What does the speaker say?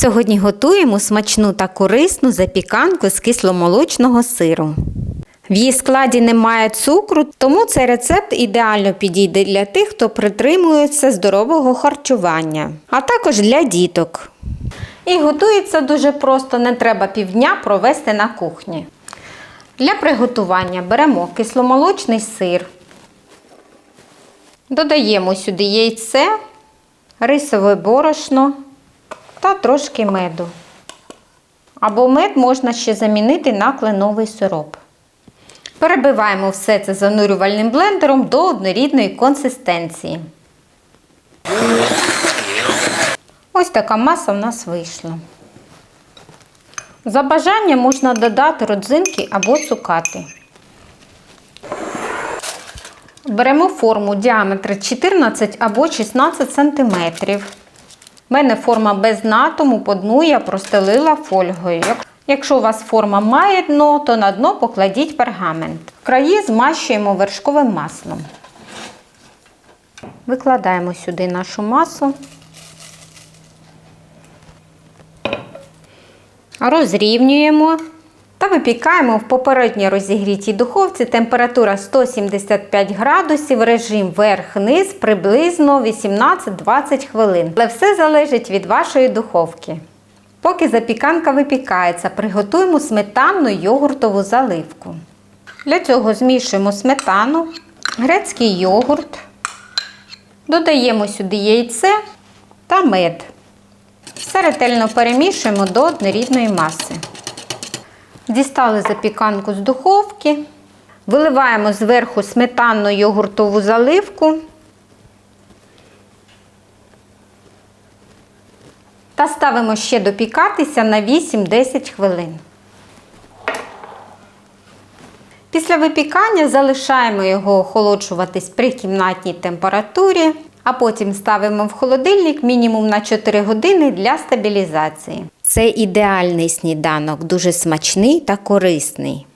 Сьогодні готуємо смачну та корисну запіканку з кисломолочного сиру. В її складі немає цукру, тому цей рецепт ідеально підійде для тих, хто притримується здорового харчування, а також для діток. І готується дуже просто, не треба півдня провести на кухні. Для приготування беремо кисломолочний сир, додаємо сюди яйце, рисове борошно та трошки меду. Або мед можна ще замінити на кленовий сироп. Перебиваємо все це занурювальним блендером до однорідної консистенції. Ось така маса в нас вийшла. За бажанням можна додати родзинки або цукати. Беремо форму діаметр 14 або 16 см. У мене форма без дна, тому по дну я простелила фольгою. Якщо у вас форма має дно, то на дно покладіть пергамент. Краї змащуємо вершковим маслом. Викладаємо сюди нашу масу. Розрівнюємо та випікаємо в попередньо розігрітій духовці температура 175 градусів, режим верх-низ приблизно 18-20 хвилин. Але все залежить від вашої духовки. Поки запіканка випікається, приготуємо сметанну йогуртову заливку. Для цього змішуємо сметану, грецький йогурт, додаємо сюди яйце та мед. Все ретельно перемішуємо до однорідної маси. Дістали запіканку з духовки, виливаємо зверху сметанну йогуртову заливку та ставимо ще допікатися на 8-10 хвилин. Після випікання залишаємо його охолоджуватись при кімнатній температурі, а потім ставимо в холодильник мінімум на 4 години для стабілізації. Це ідеальний сніданок, дуже смачний та корисний.